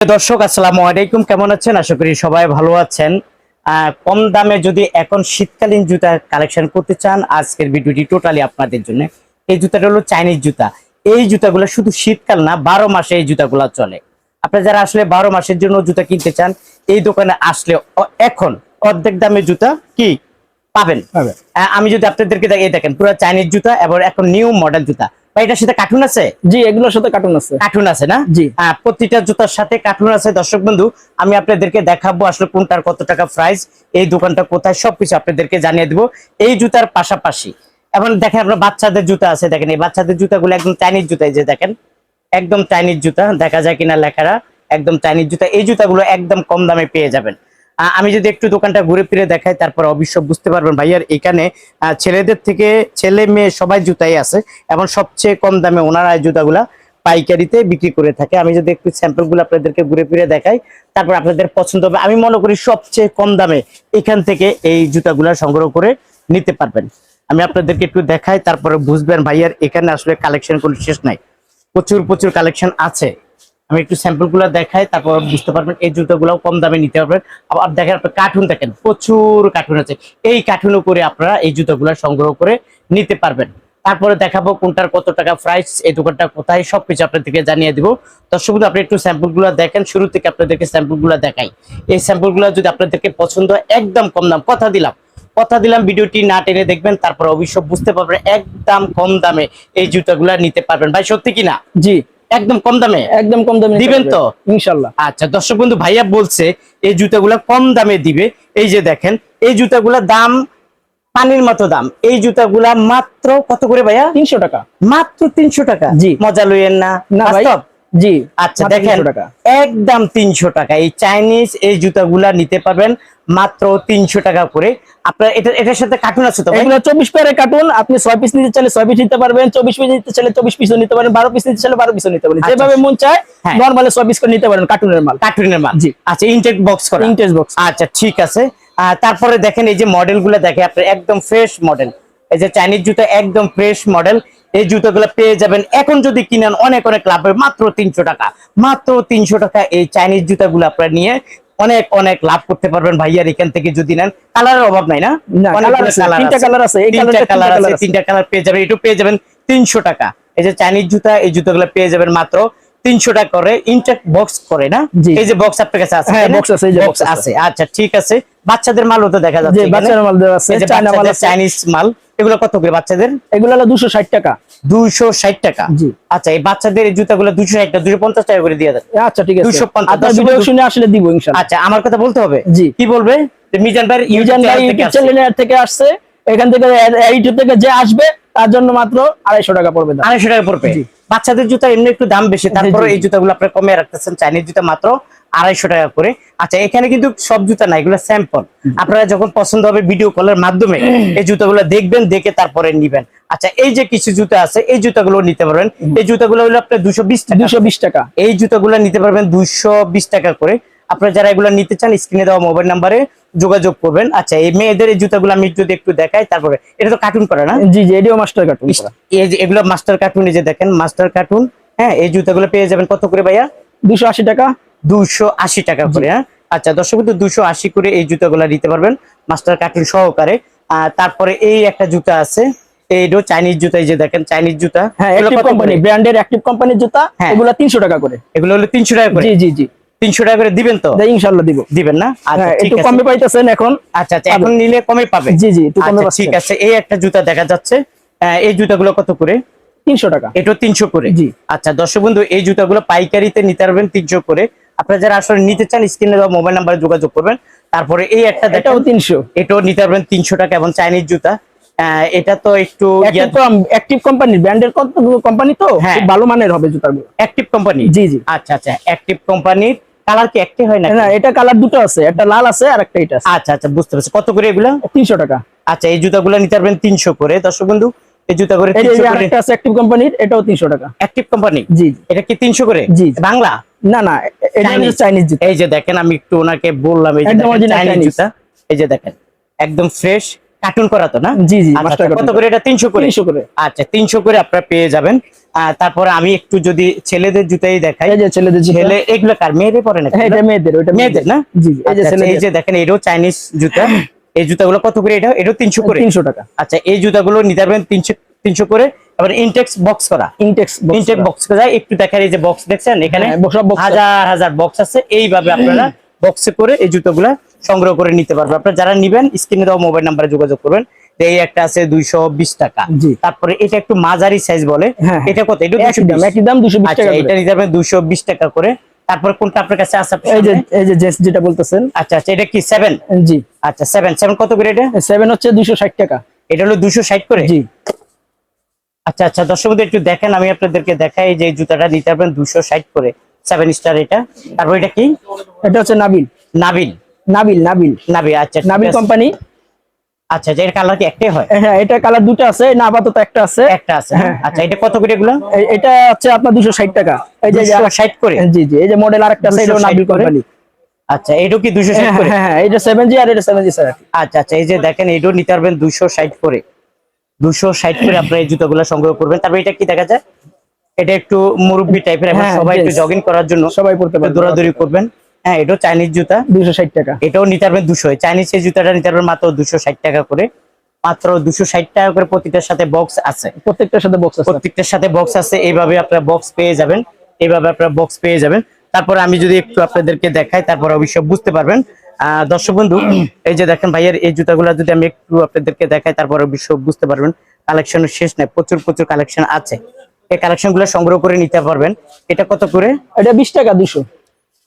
দর্শক আসসালামু আলাইকুম। কেমন আছেন? আশা করি সবাই ভালো আছেন। কম দামে যদি এখন শীতকালীন জুতা কালেকশন করতে চান আজকের ভিডিওটি টোটালি আপনাদের জন্য। এই জুতাটা হলো চাইনিজ জুতা। এই জুতাগুলো শুধু শীতকাল না বারো মাসে এই জুতাগুলো চলে। আপনারা যারা আসলে বারো মাসের জন্য জুতা কিনতে চান এই দোকানে আসলে এখন অর্ধেক দামে জুতা কি পাবেন? আমি যদি আপনাদেরকে এই দেখেন পুরো চাইনিজ জুতা এবং এখন নিউ মডেল জুতা। বা এটার সাথে কার্টুন আছে? জি এগুলোর সাথে কার্টুন আছে। কার্টুন আছে না? জি। প্রতিটা জুতার সাথে কার্টুন আছে। দর্শক বন্ধু আমি আপনাদেরকে দেখাবো আসলে কোনটার কত টাকা প্রাইস এই দোকানটা কোথায় সবকিছু আপনাদেরকে জানিয়ে দিব। এই জুতার পাশাপাশি এবং দেখেন আপনার বাচ্চাদের জুতা আছে দেখেন এই বাচ্চাদের জুতাগুলো একদম চাইনিজ জুতা এই যে দেখেন একদম চাইনিজ জুতা দেখা যায় কিনা লেখারা একদম চাইনিজ জুতা এই জুতাগুলো একদম কম দামে পেয়ে যাবেন। আমি যদি একটু দোকানটা ঘুরে ফিরে দেখাই, তারপর অবশ্য বুঝতে পারবেন ভাইয়ার এখানে ছেলেদের থেকে ছেলে মেয়ে সবাই জুতাই আছে এবং সবচেয়ে কম দামে ওনারা জুতাগুলা পাইকারিতে বিক্রি করে থাকে। আমি যদি একটু স্যাম্পলগুলো আপনাদেরকে ঘুরে ফিরে দেখাই, তারপর আপনাদের পছন্দ হবে। আমি মনে করি সবচেয়ে কম দামে এখান থেকে এই জুতাগুলা সংগ্রহ করে নিতে পারবেন। আমি আপনাদেরকে একটু দেখাই, তারপরে বুঝবেন ভাইয়ার এখানে আসলে কালেকশন কোনো শেষ নাই। প্রচুর প্রচুর কালেকশন আছে। আমি একটু স্যাম্পলগুলো দেখাই তারপর বুঝতে পারবেন এই জুতোগুলো কম দামে নিতে পারবেন। আবার দেখেন আপনার কার্টুন দেখেন প্রচুর কার্টুন আছে। এই কার্টুনও করে আপনারা এই জুতোগুলো সংগ্রহ করে নিতে পারবেন। তারপরে দেখাবো কোনটার কত টাকা প্রাইস এই দোকানটা কোথায় সবকিছু আপনাদেরকে জানিয়ে দিব। দর্শক বন্ধু, আপনি একটু স্যাম্পলগুলো দেখেন শুরু থেকে আপনাদেরকে স্যাম্পলগুলো দেখাই। এই স্যাম্পলগুলো যদি আপনাদেরকে পছন্দ একদম কম দাম কথা দিলাম। কথা দিলাম ভিডিওটি না টেনে দেখবেন তারপর অবশ্য বুঝতে পারবেন একদম কম দামে এই জুতাগুলা নিতে পারবেন। ভাই সত্যি কিনা জি। একদম কম দামে? একদম কম দামে দিবেন তো? ইনশাল্লাহ। আচ্ছা দর্শক বন্ধু ভাইয়া বলছে এই জুতাগুলা কম দামে দিবে। এই যে দেখেন এই জুতাগুলা দাম পানির মতো দাম। এই জুতাগুলা মাত্র কত করে ভাইয়া? তিনশো টাকা। মাত্র তিনশো টাকা? জি। মজা লইয়েন না। না ভাই। জি আচ্ছা দেখেন 300 টাকা। একদম তিনশো টাকা। এই চাইনিজ এই জুতাগুলা নিতে পারবেন। মাত্র তিনশো টাকা করে। আপনার এটা এটার সাথে কার্টুন আছে তো এগুলো চব্বিশ পেয়ারের কার্টুন আপনি ছয় পিস নিতে চাইলে ছয় পিস নিতে পারবেন চব্বিশ পিস নিতে চাইলে চব্বিশ পিসও নিতে পারেন বারো পিস নিতে চাইলে বারো পিসও নিতে পারেন। আচ্ছা। যেভাবে মন চায় হ্যাঁ। নর্মালি ছয় পিস করে নিতে পারেন কার্টুনের মাল। কার্টুনের মাল। জি। আচ্ছা ইনটেক বক্স করা। ইন্টেস বক্স আচ্ছা ঠিক আছে। তারপরে দেখেন এই যে মডেলগুলো দেখে আপনার একদম ফ্রেশ মডেল এই যে চাইনিজ জুতো একদম ফ্রেশ মডেল এই জুতোগুলো পেয়ে যাবেন। এখন যদি কিনেন অনেক অনেক লাভ হবে মাত্র তিনশো টাকা। মাত্র তিনশো টাকা এই চাইনিজ জুতাগুলো আপনারা নিয়ে অনেক অনেক লাভ করতে পারবেন ভাইয়ার এখান থেকে যদি নেন। কালারের অভাব নাই না? তিনটা colour আছে, তিনটা কালার আছে আছে। তিনটা কালার পেয়ে যাবেন। একটু পেয়ে যাবেন তিনশো টাকা। এই যে চাইনিজ জুতা এই জুতোগুলো পেয়ে যাবেন মাত্র তিনশো টাকা করে। ইনটেক বক্স করে না? এই যে বক্স আপনার কাছে আছে হ্যাঁ, না? box আছে, আচ্ছা ঠিক আছে। বাচ্চাদের মালও তো দেখা যাচ্ছে। মাল মাল বাচ্চাদের চাইনিজ মাল। এগুলো কত করে বাচ্চাদের? এগুলো হলো দুশো ষাট টাকা। দুইশো ষাট টাকা। জি। আচ্ছা এই বাচ্চাদের এই জুতাগুলো দুশো ষাট টাকা দুশো পঞ্চাশ টাকা করে দিয়ে দেন। আচ্ছা ঠিক আছে। 250 আপনার ভিডিও শুনে আসলে দিব ইনশাল্লাহ। আচ্ছা আমার কথা বলতে হবে? জি। কি বলবে? মিজান ভাই ইউজান ভাই ইউটিউব চ্যানেল থেকে আসছে। এখান থেকে ইউটিউব থেকে যে আসবে তার জন্য মাত্র আড়াইশো টাকা পড়বে আড়াইশো টাকা পড়বে। বাচ্চাদের জুতা এমনি একটু দাম বেশি তারপরে। এই জুতাগুলো আপনার কমে রাখতেছেন। চাইনিজ জুতা মাত্র আড়াইশো টাকা করে। আচ্ছা এখানে কিন্তু সব জুতা না এগুলো স্যাম্পল আপনারা যখন পছন্দ হবে ভিডিও কলের মাধ্যমে এই জুতাগুলো দেখবেন দেখে তারপরে নিবেন। আচ্ছা এই যে কিছু জুতা আছে এই জুতাগুলো নিতে পারবেন। এই জুতাগুলো হলো আপনার দুশো বিশ টাকা। দুশো বিশ টাকা। এই জুতাগুলো নিতে পারবেন দুশো বিশ টাকা করে। আপনারা যারা এগুলো নিতে চান স্ক্রিনে দেওয়া মোবাইল নাম্বারে যোগাযোগ করবেন। আচ্ছা এই মেয়েদের এই জুতাগুলো আমি যদি একটু দেখাই তারপরে এটা তো কার্টুন করে না? জি জি এডিও মাস্টার কার্টুন এই যে এগুলো মাস্টার কার্টুন এই যে দেখেন মাস্টার কার্টুন হ্যাঁ এই জুতাগুলো পেয়ে যাবেন কত করে ভাইয়া? দুশো আশি টাকা। দুশো আশি টাকা করে হ্যাঁ? আচ্ছা দর্শক কিন্তু দুশো আশি করে এই জুতাগুলো নিতে পারবেন মাস্টার কার্টুন সহকারে। তারপরে এই একটা জুতা আছে এইটাও চাইনিজ জুতা এই যে দেখেন চাইনিজ জুতা। হ্যাঁ কোম্পানি ব্র্যান্ডের অ্যাক্টিভ কোম্পানির জুতা হ্যাঁ। এগুলো তিনশো টাকা করে। এগুলো হলো তিনশো টাকা করে? জি জি জি। তিনশো টাকা করে দিবেন তো? ইনশাল্লাহ দিব। দিবেন না? আচ্ছা হ্যাঁ একটু কমে পাইতেছেন এখন। আচ্ছা আচ্ছা এখন নিলে কমে পাবে? জি, জি, একটু কমে আচ্ছা, ঠিক আছে এই একটা জুতা দেখা যাচ্ছে। এই জুতাগুলো কত করে? তিনশো টাকা। এটা তিনশো করে? জি। আচ্ছা দর্শক বন্ধু এই জুতাগুলো পাইকারিতে নিতে পারবেন তিনশো করে। আপনারা যারা আসলে নিতে চান স্ক্রিনে দেওয়া মোবাইল নাম্বারে যোগাযোগ করবেন। তারপরে এই একটা এটাও তিনশো। এটাও নিতে পারবেন তিনশো টাকা এবং চাইনিজ জুতা। এটা তো একটু অ্যাক্টিভ কোম্পানি ব্র্যান্ডের কোম্পানি তো? হ্যাঁ। খুব ভালো মানের হবে জুতাগুলো। অ্যাক্টিভ কোম্পানি জি জি। আচ্ছা আচ্ছা অ্যাক্টিভ কোম্পানির কালার কি একটাই হয় না না এটা কালার দুটো আছে একটা লাল আছে আর একটা এটা আছে। আচ্ছা আচ্ছা বুঝতে পারছি। কত করে এগুলো? তিনশো টাকা। আচ্ছা এই জুতাগুলো নিতে পারবেন তিনশো করে। দর্শক বন্ধু এই এই যে তিনশো করে। আরেকটা আছে অ্যাক্টিভ কোম্পানির এটাও তিনশো টাকা। অ্যাক্টিভ কোম্পানি জি এটা কি তিনশো করে? জি। বাংলা? না না এটা। চাইনিজ জুতা। এই যে দেখেন আমি একটু ওনাকে বললাম এই যে চাইনিজ জুতা। এই যে দেখেন একদম ফ্রেশ কার্টুন করা তো না? জি, জি, আচ্ছা, কত করে। এটা তিনশো করে। তিনশো করে। আচ্ছা তিনশো করে আপনারা পেয়ে যাবেন। তারপরে আমি একটু যদি ছেলেদের জুতাই দেখাই। এই যে ছেলেদের। ছেলে এগুলো কার? মেয়েদের পরে না হ্যাঁ এটা মেয়েদের ওইটা মেয়েদের না? জি জি, এই যে আচ্ছা, আচ্ছা, এই যে দেখেন এটাও চাইনিজ জুতা। এই জুতাগুলো কত করে? এটা এটাও তিনশো করে? তিনশো টাকা। আচ্ছা এই জুতাগুলো নিতে পারবেন তিনশো তিনশো করে এবার ইনটেক্স বক্স করা। ইনটেক্স ইনটেক বক্স করা। যায় একটু দেখেন এই যে বক্স দেখছেন এখানে হ্যাঁ। হাজার হাজার বক্স আছে। এইভাবে আপনারা বক্সে করে এই জুতোগুলা সংগ্রহ করে নিতে পারবেন। আপনারা যারা নিবেন স্ক্রিনে দেওয়া মোবাইল নাম্বারে যোগাযোগ করবেন। এই একটা আছে দুইশো বিশ টাকা। তারপরে এটা একটু মাঝারি সাইজ বলে। হ্যাঁ, এটা কত? এটা দুশো দাম দুশো টাকা এটা। নিতে পারবেন দুশো বিশ টাকা করে। তারপর কোনটা আপনার কাছে আছে এই যে এই যে জেন্টস যেটা বলতেছেন। আচ্ছা আচ্ছা এটা কি সেভেন জি। আচ্ছা সেভেন সেভেন কত করে এটা? সেভেন হচ্ছে দুইশো ষাট টাকা। এটা হলো দুশো ষাট করে? জি। আচ্ছা আচ্ছা দর্শক একটু দেখেন আমি আপনাদেরকে দেখাই যে জুতাটা নিতে পারবেন দুশো ষাট করে সেভেন স্টার এটা। তারপর এটা কি? এটা হচ্ছে নাবিল। নাবিল। নাবিল নাবিল। নাবি আচ্ছা নাবিল কোম্পানি আচ্ছা এর কালার কি একটাই হয়? হ্যাঁ এটা কালার দুটো আছে না আপাতত একটা আছে। একটা আছে হ্যাঁ। আচ্ছা এটা কত করে এগুলো? এটা হচ্ছে আপনার দুশো ষাট টাকা। এই যে- যে দুশো ষাট করে? জি জি এই যে মডেল আরেকটা আছে 260 নাবিল কোম্পানি আচ্ছা এটাও কি দুশো ষাট হ্যাঁ করে? হ্যাঁ হ্যাঁ, এটা সেভেন জি আর এটা সেভেন জি স্যার আচ্ছা আচ্ছা এই যে দেখেন এটাও নিতে পারবেন দুশো ষাট করে। দুশো ষাট করে আপনার এই জুতোগুলো সংগ্রহ করবেন। তারপর এটা কি দেখা যায়? এটা একটু মুরব্বি টাইপের হ্যাঁ, সবাই একটু. জগিং করার জন্য সবাই পড়তে পারবে। দৌড়াদৌড়ি করবেন। হ্যাঁ এটাও চাইনিজ জুতা। দুশো ষাট টাকা। এটাও নিতে পারবেন দুশো। চাইনিজ এই জুতাটা নিতে পারবেন মাত্র দুশো ষাট টাকা করে। মাত্র দুশো ষাট টাকা করে প্রতিটার সাথে বক্স আছে। প্রত্যেকটার সাথে বক্স আছে। প্রত্যেকটার সাথে বক্স আছে। এইভাবে আপনারা বক্স পেয়ে যাবেন। এইভাবে আপনারা বক্স পেয়ে যাবেন। তারপর আমি যদি একটু আপনাদেরকে দেখাই তারপর অবশ্যই বুঝতে পারবেন। দর্শক বন্ধু এই যে দেখেন ভাইয়ের এই জুতাগুলো যদি আমি একটু আপনাদেরকে দেখাই তারপর অবশ্য বুঝতে পারবেন কালেকশনের শেষ নাই প্রচুর প্রচুর কালেকশন আছে। এই কালেকশনগুলো সংগ্রহ করে নিতে পারবেন। এটা কত করে? এটা বিশ টাকা দুশো।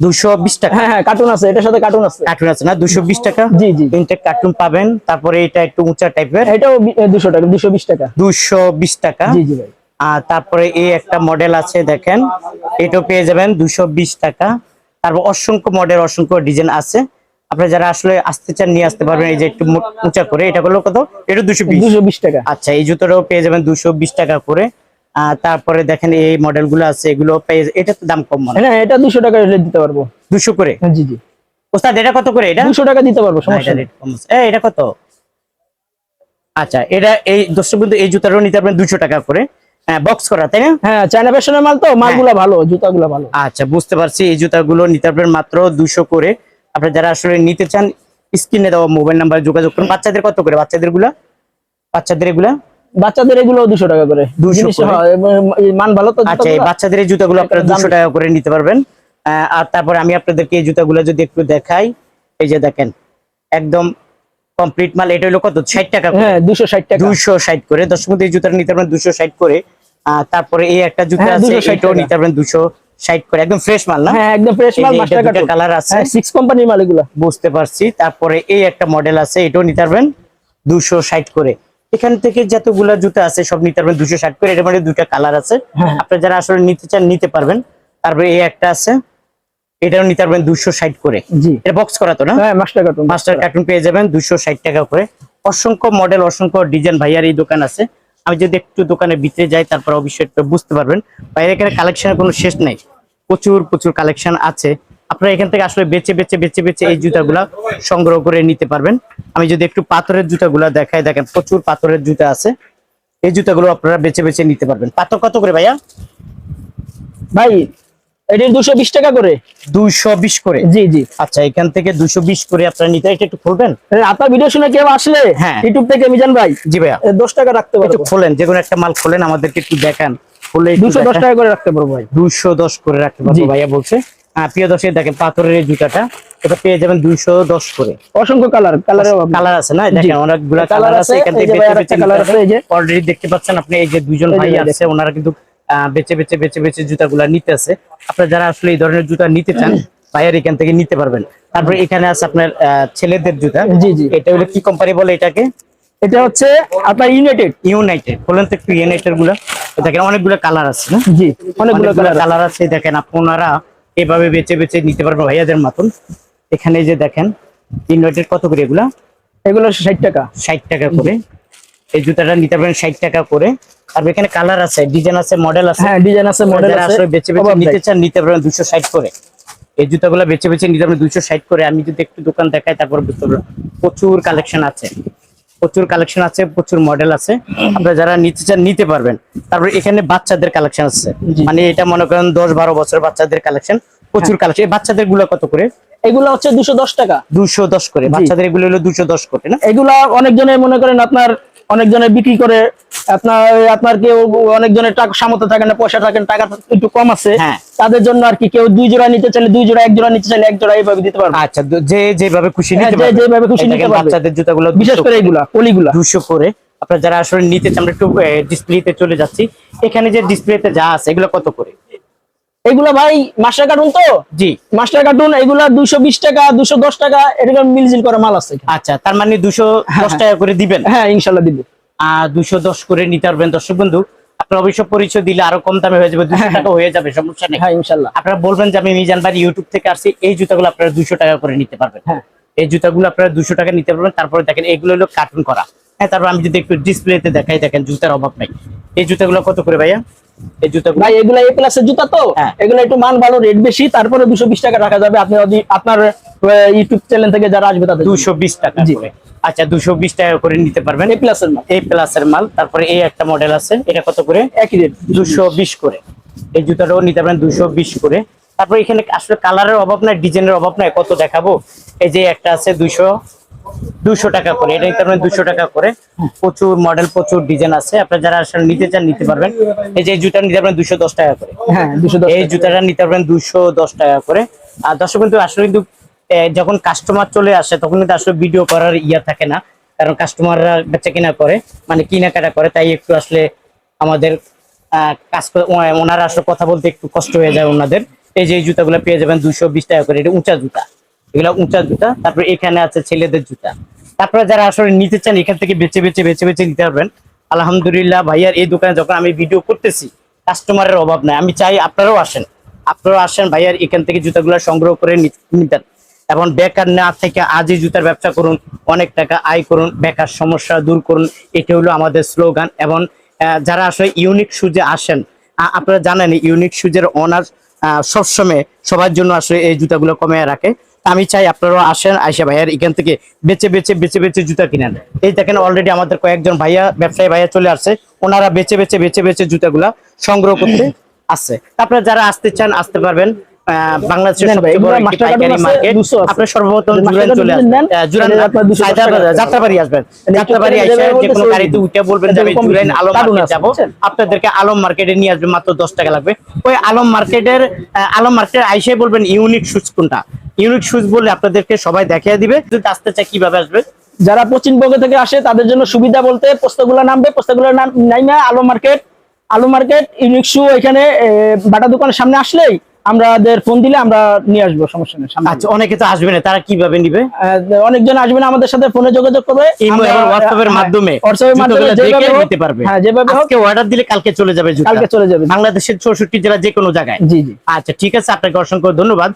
দুশো বিশ টাকা। হ্যাঁ হ্যাঁ কার্টুন আছে এটার সাথে কার্টুন আছে। কার্টুন আছে না? দুশো বিশ টাকা? জি, জি। তিনটে কার্টুন পাবেন তারপরে এটা একটু উঁচা টাইপের এটাও দুশো টাকা দুশো বিশ টাকা। দুশো বিশ টাকা। জি জি ভাই। আর তারপরে এই একটা মডেল আছে দেখেন এটাও পেয়ে যাবেন দুশো বিশ টাকা। তারপর অসংখ্য মডেল অসংখ্য ডিজাইন আছে। আপনারা যারা আসলে আসতে চান নিয়ে আসতে পারবেন। এই যে একটু উঁচা করে এটা হলো কত? এটা দুশো দুশো বিশ টাকা। আচ্ছা এই জুতোটাও পেয়ে যাবেন দুশো বিশ টাকা করে। তারপরে দেখেন এই মডেলগুলো আছে এগুলো পেয়ে এটা তো দাম কম মনে হ্যাঁ। এটা দুশো টাকা রেট দিতে পারব। দুশো করে? হ্যাঁ, জি জি। ওস্তাদ এটা কত করে এটা? দুশো টাকা দিতে পারব সমস্যা এটা কম এটা কত? আচ্ছা এটা এই দর্শক বন্ধু এই জুতাটাও নিতে পারবেন দুশো টাকা করে। হ্যাঁ বক্স করা তাই না? হ্যাঁ চায়না ফ্যাশনের মাল তো মালগুলা ভালো জুতাগুলা ভালো। আচ্ছা বুঝতে পারছি এই জুতাগুলো নিতে পারবেন মাত্র দুশো করে। আপনারা যারা আসলে নিতে চান স্ক্রিনে দেওয়া মোবাইল নাম্বার যোগাযোগ করুন। বাচ্চাদের কত করে? বাচ্চাদেরগুলা বাচ্চাদের এগুলা? বাচ্চাদের এগুলো দুশো টাকা করে। 200 জিনিস করে? হয়, মান ভালো তো আচ্ছা এই বাচ্চাদের এই জুতাগুলো আপনারা দুশো টাকা করে নিতে পারবেন। আর তারপর আমি আপনাদেরকে এই জুতাগুলো যদি একটু দেখাই এই যে দেখেন একদম কমপ্লিট মাল। এটা হলো কত? ষাট টাকা হ্যাঁ দুশো ষাট টাকা। দুশো ষাট করে। দর্শক বন্ধু এই জুতাটা নিতে পারবেন দুশো ষাট করে। তারপরে এই একটা জুতা হ্যাঁ, আছে এটাও নিতে পারবেন দুশো ষাট করে একদম ফ্রেশ মাল না? হ্যাঁ একদম ফ্রেশ মাল মাস্টার এটা কালার আছে। হ্যাঁ কোম্পানির মাল এগুলা। বুঝতে পারছি। তারপরে এই একটা মডেল আছে এটাও নিতে পারবেন দুশো ষাট করে। এখান থেকে যতগুলা জুতা আছে সব নিতে পারবেন দুশো ষাট করে। এটার মধ্যে দুটা কালার আছে। হ্যাঁ। আপনারা যারা আসলে নিতে চান নিতে পারবেন। তারপরে এই একটা আছে এটাও নিতে পারবেন দুশো ষাট করে। জি। এটা বক্স করা তো না? হ্যাঁ মাস্টার কার্টুন মাস্টার কার্টুন পেয়ে যাবেন দুশো ষাট টাকা করে। অসংখ্য মডেল অসংখ্য ডিজাইন ভাইয়ার এই দোকান আছে। আমি যদি একটু দোকানের ভিতরে যাই, তারপর অবশ্যই একটু বুঝতে পারবেন। বাইরে এখানে কালেকশনের কোনো শেষ নাই? প্রচুর প্রচুর কালেকশন আছে। আপনারা এখান থেকে আসলে বেছে বেছে বেছে বেছে এই জুতাগুলা সংগ্রহ করে নিতে পারবেন। আমি যদি একটু পাথরের জুতাগুলা দেখাই, দেখেন প্রচুর পাথরের জুতা আছে। এই জুতাগুলো আপনারা বেছে বেছে নিতে পারবেন। পাথর কত করে ভাইয়া? ভাই এটা দুশো বিশ টাকা করে? দুইশো বিশ করে? জি জি। আচ্ছা এখান থেকে দুশো বিশ করে আপনারা নিতে এটা একটু খুলবেন? আপনার ভিডিও শুনে কেউ আসলে হ্যাঁ। ইউটিউব থেকে মিজান ভাই জি ভাইয়া। এ, দশ টাকা রাখতে একটু পারব। খোলেন যে কোনো একটা মাল খোলেন আমাদেরকে একটু দেখান। খুলে দুশো দশ টাকা করে রাখতে পারব ভাই। দুশো দশ করে রাখতে পারব ভাইয়া বলছে। হ্যাঁ প্রিয় দর্শক দেখেন পাথরের জুতাটা এটা পেয়ে যাবেন দুইশো দশ করে। অসংখ্য কালার কালারের কালার আছে না? দেখেন অনেকগুলো কালার কালার আছে এখান থেকে কালার আছে, এই যে। অলরেডি দেখতে পাচ্ছেন আপনি এই যে দুইজন ভাই আছে ওনারা কিন্তু বেছে বেছে বেছে বেছে জুতাগুলা নিতে আছে আপনারা যারা আসলে এই ধরনের জুতা নিতে চান ভাইয়ার এখান থেকে নিতে পারবেন। তারপরে এখানে আছে আপনার ছেলেদের জুতা। জি, জি। এটা হলো কি কোম্পানি বলে এটাকে? এটা হচ্ছে আপনার ইউনাইটেড ইউনাইটেড বলেন তো একটু ইউনাইটেডগুলো। দেখেন অনেকগুলো কালার আছে না? জি অনেকগুলো কালার আছে। দেখেন আপনারা এভাবে বেছে বেছে নিতে পারবেন ভাইয়াদের মতন। এখানে যে দেখেন ইনভার্টেড কত করে এগুলা? এগুলো ষাট টাকা। ষাট টাকা করে। এই জুতাটা নিতে পারেন ষাট টাকা করে। আর এখানে কালার আছে ডিজাইন আছে মডেল আছে। হ্যাঁ ডিজাইন আছে মডেল আছে। বেছে বেছে নিতে চান নিতে পারেন দুশো ষাট করে। এই জুতাগুলো বেছে বেছে নিতে পারেন দুশো ষাট করে। আমি যদি একটু দোকান দেখাই তারপর বুঝতে পারবেন। প্রচুর কালেকশন আছে। প্রচুর কালেকশন আছে প্রচুর মডেল আছে। আপনারা যারা নিতে চান নিতে পারবেন। তারপর এখানে বাচ্চাদের কালেকশন আছে। মানে এটা মনে করেন দশ বারো বছর বাচ্চাদের কালেকশন প্রচুর কালেকশন এই বাচ্চাদেরগুলো কত করে? এগুলো হচ্ছে দুশো দশ টাকা। দুশো দশ করে। বাচ্চাদের এগুলো হলো দুশো দশ করে না? এগুলা অনেকজনে মনে করেন আপনার অনেকজনে বিক্রি করে আপনার আপনার কেউ অনেকজনের টাকা সামর্থ্য থাকে না পয়সা থাকে না টাকা একটু কম আছে হ্যাঁ। তাদের জন্য আর কি কেউ দুই জোড়া নিতে চাইলে দুই জোড়া এক জোড়া নিতে চাইলে এক জোড়া এইভাবে দিতে পারবে। আচ্ছা যে যেভাবে খুশি হ্যাঁ, নিতে পারবে। যেভাবে খুশি নিতে পারবে। বাচ্চাদের জুতাগুলো বিশেষ করে এগুলা পলিগুলা। দুশো করে। আপনারা যারা আসলে নিতে চান আমরা একটু ডিসপ্লেতে চলে যাচ্ছি। এখানে যে ডিসপ্লেতে যা আছে এগুলো কত করে? এগুলা ভাই মাস্টার কার্টুন তো? জি। মাস্টার কার্টুন এগুলা দুশো বিশ টাকা দুশো দশ টাকা এরকম মিলজিল করে মাল আছে। আচ্ছা তার মানে দুশো দশ টাকা করে দিবেন? হ্যাঁ ইনশাল্লাহ দিব। আর দুশো দশ করে নিতে পারবেন দর্শক বন্ধু। আপনার অবশ্য পরিচয় দিলে আরও কম দামে হয়ে যাবে দুশো টাকা হয়ে যাবে সমস্যা নেই। হ্যাঁ ইনশাল্লাহ। আপনারা বলবেন যে আমি মিজান ইউটিউব থেকে আসছি এই জুতাগুলো আপনারা দুশো টাকা করে নিতে পারবেন। হ্যাঁ। এই জুতাগুলো আপনারা দুশো টাকা নিতে পারবেন তারপরে দেখেন এগুলো হলো কার্টুন করা। হ্যাঁ তারপর আমি যদি একটু ডিসপ্লেতে দেখাই দেখেন জুতার অভাব নাই। এই জুতাগুলো কত করে ভাইয়া? এই জুতাগুলো ভাই এগুলা এ ক্লাসের জুতা তো? হ্যাঁ। এগুলা একটু মান ভালো রেট বেশি তারপরে দুশো বিশ টাকা রাখা যাবে। আপনি যদি আপনার ইউটিউব চ্যানেল থেকে যারা আসবে তাদের দুশো বিশ টাকা জি। করে। আচ্ছা দুশো বিশ টাকা করে নিতে পারবেন। এ প্লাসের মাল। এই প্লাসের মাল। তারপরে এই একটা মডেল আছে। এটা কত করে? একই রেট দুশো বিশ করে। এই জুতাটাও নিতে পারেন দুশো বিশ করে। তারপর এখানে আসলে কালারের অভাব নাই ডিজাইনের অভাব নাই কত দেখাবো? এই যে একটা আছে দুশো দুশো টাকা করে। এটা নিতে পারবেন দুশো টাকা করে। প্রচুর মডেল প্রচুর ডিজাইন আছে। আপনারা যারা আসলে নিতে চান নিতে পারবেন। এই যে জুতা নিতে পারবেন দুশো দশ টাকা করে। হ্যাঁ এই জুতাটা নিতে পারবেন দুশো দশ টাকা করে। আর দর্শক কিন্তু আসলে কিন্তু যখন কাস্টমার চলে আসে তখন কিন্তু আসলে ভিডিও করার ইয়া থাকে না। কারণ কাস্টমাররা বেচা কিনা করে মানে কেনাকাটা করে। তাই একটু আসলে আমাদের আহ, কাজ ওনারা আসলে কথা বলতে একটু কষ্ট হয়ে যায় ওনাদের। এই যে জুতাগুলো পেয়ে যাবেন দুশো বিশ টাকা করে। এটা উঁচা জুতা। এগুলো উঁচা জুতা, তারপরে এখানে আছে ছেলেদের জুতা। তারপরে যারা আসলে নিতে চান, এখান থেকে বেছে বেছে বেছে বেছে নিতে পারবেন। আলহামদুলিল্লাহ ভাইয়ার এই দোকানে যখন আমি ভিডিও করতেছি কাস্টমারের অভাব নাই। আমি চাই আপনারাও আসেন। আপনারাও আসেন, ভাইয়ার এখান থেকে জুতাগুলো সংগ্রহ করে নিতেন এবং বেকার না থেকে আজই জুতার ব্যবসা করুন, অনেক টাকা আয় করুন, বেকার সমস্যা দূর করুন। এটা হলো আমাদের স্লোগান এবং যারা আসলে ইউনিক সুজে আসেন আপনারা জানেন ইউনিক সুজের অনার সবসময় সবার জন্য আসলে এই জুতাগুলো কমে রাখে। আমি চাই আপনারাও আসেন আয়সা ভাইয়ার এখান থেকে বেচে বেচে বেচে বেচে জুতা কিনেন। এই দেখেন অলরেডি আমাদের কয়েকজন ভাইয়া ব্যবসায়ী ভাইয়া চলে আসছে। ওনারা বেচে বেচে বেচে বেচে জুতাগুলা সংগ্রহ করতে আসছে। আপনারা যারা আসতে চান আসতে পারবেন। বাংলাদেশের নেন ভাই, সবচেয়ে বড় একটি পাইকারি মার্কেট 200 সর্বপ্রথম মাস্টার জুরান চলে আসবেন। জুরান তাহলে আপনার 210 টাকা হায়দ্রাবাদ, লাগবে। যাত্রাবাড়ি আসবেন। মানে যাত্রাবাড়ি এসে যে কোনো গাড়িতে উঠে বলবেন যে আমি জুরাইন আলম মার্কেট আপনাদেরকে আলম মার্কেটে নিয়ে আসবে মাত্র দশ টাকা লাগবে। ওই আলম মার্কেটের আলম মার্কেটের আইসে বলবেন ইউনিক শুজ কোনটা? ইউনিক শুজ বললে আপনাদেরকে সবাই দেখিয়ে দিবে যদি আসতে চায় কীভাবে আসবে? যারা পশ্চিমবঙ্গ থেকে আসে তাদের জন্য সুবিধা বলতে পোস্তাগুলো নামবে পোস্তাগুলো নাম নাইমা আলো মার্কেট আলো মার্কেট ইউনিক শু এখানে বাটা দোকানের সামনে আসলেই আমাদের ফোন দিলে আমরা নিয়ে আসব সমস্যা নেই আচ্ছা অনেকে তো আসবে না তারা কীভাবে নিবে? অনেকজন না আমাদের সাথে ফোনে যোগাযোগ করবে। ইমো এবং হোয়াটসঅ্যাপের হ্যাঁ, মাধ্যমে। হোয়াটসঅ্যাপের মাধ্যমে যেভাবে নিতে পারবে। হ্যাঁ যেভাবে আজকে অর্ডার দিলে কালকে চলে যাবে কালকে চলে যাবে। বাংলাদেশের চৌষট্টি জেলা যে কোনো জায়গায়। জি জি। আচ্ছা ঠিক আছে আপনাকে অসংখ্য ধন্যবাদ।